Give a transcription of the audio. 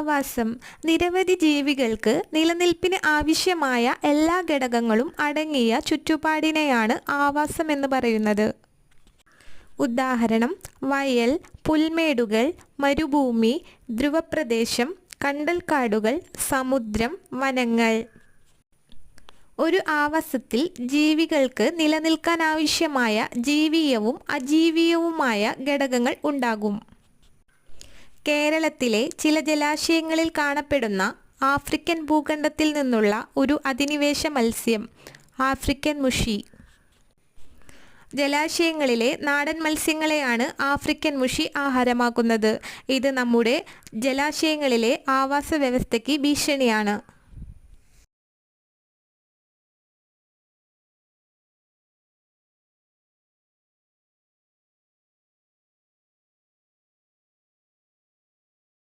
ആവാസം. നിരവധി ജീവികൾക്ക് നിലനിൽപ്പിന് ആവശ്യമായ എല്ലാ ഘടകങ്ങളും അടങ്ങിയ ചുറ്റുപാടിനെയാണ് ആവാസം എന്ന് പറയുന്നത്. ഉദാഹരണം വയൽ പുൽമേടുകൾ മരുഭൂമി ധ്രുവപ്രദേശം കണ്ടൽക്കാടുകൾ സമുദ്രം വനങ്ങൾ. ഒരു ആവാസത്തിൽ ജീവികൾക്ക് നിലനിൽക്കാനാവശ്യമായ ജീവിയവും അജീവീയവുമായ ഘടകങ്ങൾ ഉണ്ടാകും. കേരളത്തിലെ ചില ജലാശയങ്ങളിൽ കാണപ്പെടുന്ന ആഫ്രിക്കൻ ഭൂഖണ്ഡത്തിൽ നിന്നുള്ള ഒരു അധിനിവേശ മത്സ്യം ആഫ്രിക്കൻ മുഷി. ജലാശയങ്ങളിലെ നാടൻ മത്സ്യങ്ങളെയാണ് ആഫ്രിക്കൻ മുഷി ആഹാരമാക്കുന്നത്. ഇത് നമ്മുടെ ജലാശയങ്ങളിലെ ആവാസ വ്യവസ്ഥയ്ക്ക് ഭീഷണിയാണ്.